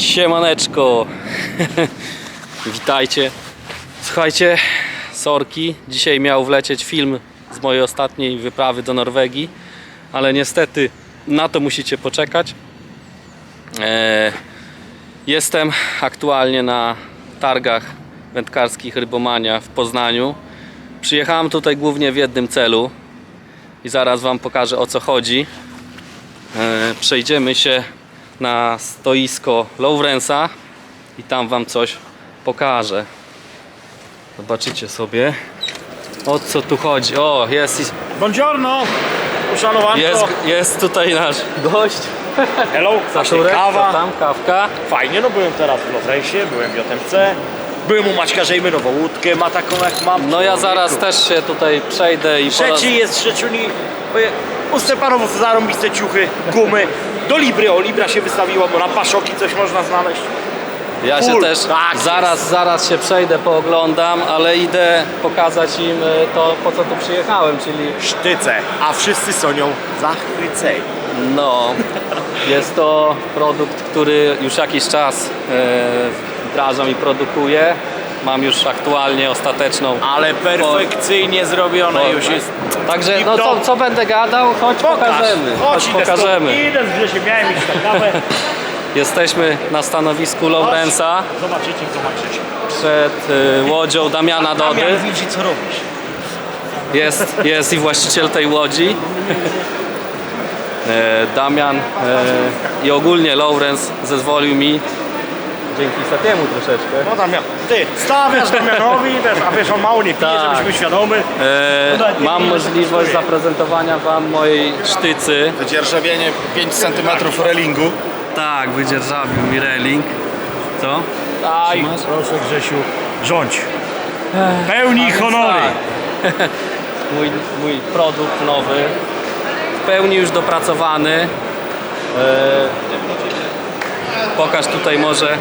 Siemaneczko. Witajcie. Słuchajcie, sorki. Dzisiaj miał wlecieć film z mojej ostatniej wyprawy do Norwegii, ale niestety na to musicie poczekać. E, Jestem aktualnie na targach wędkarskich Rybomania w Poznaniu. Przyjechałem tutaj głównie w jednym celu i zaraz Wam pokażę o co chodzi. E, Przejdziemy się na stoisko Lowrensa i tam Wam coś pokażę. Zobaczycie sobie o co tu chodzi. O, jest, Buongiorno, uszanowanko. jest, jest tutaj nasz gość. Hello, co kawa. tam, kawka. Fajnie, no byłem teraz w Lowrensie, byłem w JMC. Byłem u Maćka Żejmy nową łódkę, ma taką jak mam. No ja zaraz też się tutaj przejdę i poraz... Trzeci jest trzeciuni. Oje, U Stepanów zarąbiste ciuchy, gumy. Do Libry, o Libra się wystawiła, bo na paszoki coś można znaleźć. Ja się Full. też Tak zaraz, zaraz się przejdę, pooglądam, ale idę pokazać im e, to, po co tu przyjechałem, czyli Sztyce, a wszyscy są nią zachwyceni. no, jest to produkt, który już jakiś czas e, wdrażam i produkuję. Mam już aktualnie ostateczną. Ale perfekcyjnie zrobione już jest. Także no co, co będę gadał, choć pokażemy. Choć idę pokażemy. Idę z Grzesiem, miałem iść na kawę. Jesteśmy na stanowisku Lowrensa Zobaczycie, zobaczycie. przed e, łodzią Damiana Dody. Damian widzi co robisz. Jest, jest i właściciel tej łodzi. E, Damian e, i ogólnie Lawrence zezwolił mi dzięki Satiemu troszeczkę No Damian, ty stawiasz Damianowi, wiesz, a wiesz, on mało nie pije, Tak. żebyśmy świadomy. e, mam możliwość zaprezentowania wam mojej sztycy Wydzierżawienie 5 cm relingu. tak, wydzierżawił mi reling co? Daj, Trzymasz? proszę Grzesiu, rządź. Pełni honory. Tak. mój, mój produkt nowy w pełni już dopracowany e, pokaż tutaj może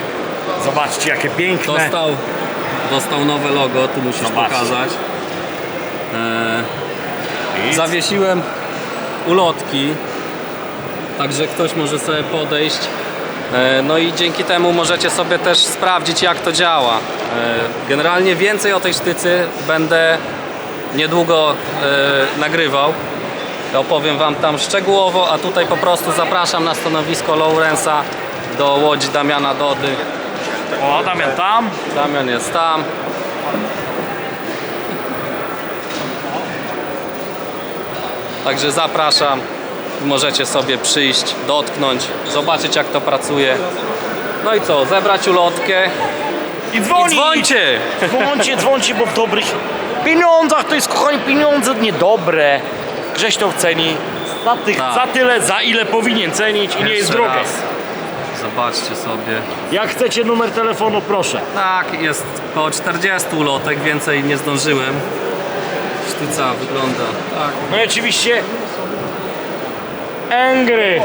Zobaczcie, jakie piękne. Dostał, dostał nowe logo, tu musisz Zobacz. pokazać. E, zawiesiłem ulotki, także ktoś może sobie podejść. E, no i dzięki temu możecie sobie też sprawdzić jak to działa. E, generalnie więcej o tej sztycy będę niedługo e, nagrywał. Opowiem Wam tam szczegółowo, a tutaj po prostu zapraszam na stanowisko Lawrence'a do łodzi Damiana Dody. O, Damian tam. Damian jest tam. Także zapraszam. Możecie sobie przyjść, dotknąć, zobaczyć jak to pracuje. No i co, zebrać ulotkę I i dzwoni. dzwońcie! Dzwońcie, dzwońcie, bo w dobrych pieniądzach to jest, kochani, pieniądze niedobre. Grześ to ceni. Za, tych, Tak. za tyle, za ile powinien cenić i nie jest raz. Zobaczcie sobie. Jak chcecie numer telefonu, proszę. Tak, jest około 40 ulotek, więcej nie zdążyłem. Sztyca wygląda tak. No i oczywiście Angry.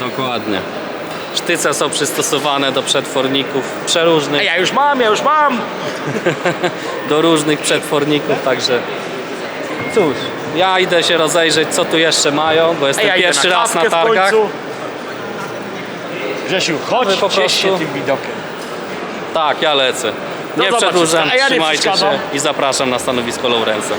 Dokładnie. Sztyce są przystosowane do przetworników przeróżnych. A ja już mam, ja już mam. do różnych przetworników, także cóż, ja idę się rozejrzeć, co tu jeszcze mają, bo jestem ja pierwszy raz na targach. Grzesiu, chodź, Wy po ciesz się prostu- tym widokiem. Tak, ja lecę. No Nie zobaczysz, przedłużam, a ja nie trzymajcie się przeszkadzam. i zapraszam na stanowisko Lawrence'a.